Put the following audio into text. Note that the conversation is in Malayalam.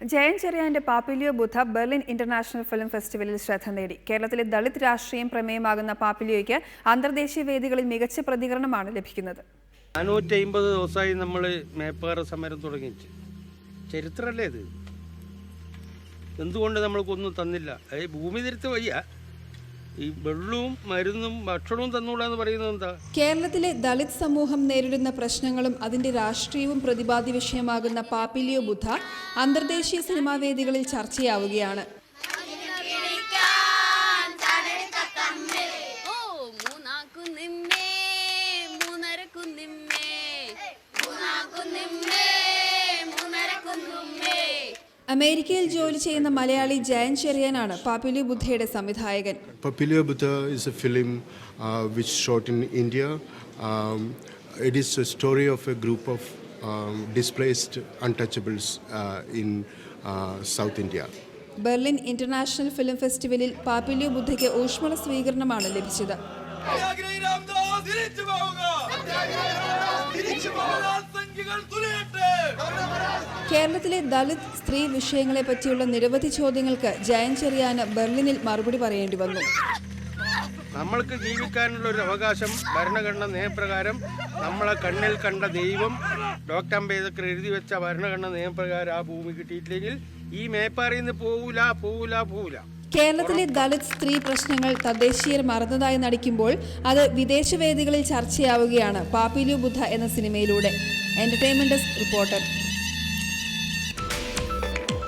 Jayan ചെറിയാന്റെ Papilio Buddha Berlin international film ഫെസ്റ്റിവലിൽ ശ്രദ്ധ നേടി. കേരളത്തിലെ ദളിത് രാഷ്ട്രീയം പ്രമേയമാകുന്ന പാപ്പിലിയോയ്ക്ക് അന്തർദേശീയ വേദികളിൽ മികച്ച പ്രതികരണമാണ് ലഭിക്കുന്നത്. നാനൂറ്റി അമ്പത് ദിവസമായി നമ്മൾ മേപ്പാറ സമരം തുടങ്ങി ചരിത്രമല്ലേ ഇത്? എന്തുകൊണ്ട് നമ്മൾക്കൊന്നും തന്നില്ല? ഭൂമി തിരുത്ത് വയ്യ. ഈ വെള്ളവും മരുന്നും ഭക്ഷണവും തന്നൂടാ എന്ന് പറയുന്നത് എന്താ? കേരളത്തിലെ ദളിത് സമൂഹം നേരിടുന്ന പ്രശ്നങ്ങളും അതിന്റെ രാഷ്ട്രീയവും പ്രതിപാദ്യ വിഷയമാകുന്ന പാപ്പിലിയോ ബുദ്ധ അന്തർദേശീയ സിനിമാ വേദികളിൽ ചർച്ചയാവുകയാണ്. ഓ മൂന്നാക്കുന്നിമ്മേ മൂന്നരക്കുന്നിമ്മേ മൂന്നാക്കുന്നിമ്മേ മൂന്നരക്കുന്നുമ്മേ അമേരിക്കയിൽ ജോലി ചെയ്യുന്ന മലയാളി ജയൻ ചെറിയാനാണ് പാപ്പിലിയോ ബുദ്ധയുടെ സംവിധായകൻ. Papilio Buddha is a film which shot in India it is a story of a group of displaced untouchables in South untouchables in South India. Berlin international film ഫെസ്റ്റിവലിൽ പാപ്പിലിയോ ബുദ്ധയ്ക്ക് ഊഷ്മള സ്വീകരണമാണ് ലഭിച്ചത്. തിരിച്ചു പോവുക. തിരിച്ചു കേരളത്തിലെ ദളിത് സ്ത്രീ വിഷയങ്ങളെ പറ്റിയുള്ള നിരവധി ചോദ്യങ്ങൾക്ക് ജയൻ ചെറിയാന് ബെർലിനിൽ മറുപടി പറയേണ്ടി വന്നു. നമ്മൾക്ക് ജീവിക്കാനുള്ള ഒരു അവകാശം ഭരണഘടന നിയമപ്രകാരം നമ്മളെ കണ്ണിൽ കണ്ട ദൈവം ഡോക്ടർ അംബേദ്കർ എഴുതി വെച്ച ഭരണഘടന നിയമപ്രകാരം ആ ഭൂമി കിട്ടിയിട്ടില്ലെങ്കിൽ ഈ മേപ്പാറിയിൽ നിന്ന് പോവൂല പോവൂല പോവൂല. കേരളത്തിലെ ദളിത് സ്ത്രീ പ്രശ്നങ്ങൾ തദ്ദേശീയർ മറന്നതായി നടിക്കുമ്പോൾ അത് വിദേശ വേദികളിൽ ചർച്ചയാവുകയാണ് പാപ്പിലു ബുദ്ധ എന്ന സിനിമയിലൂടെ. Entertainment desk reporter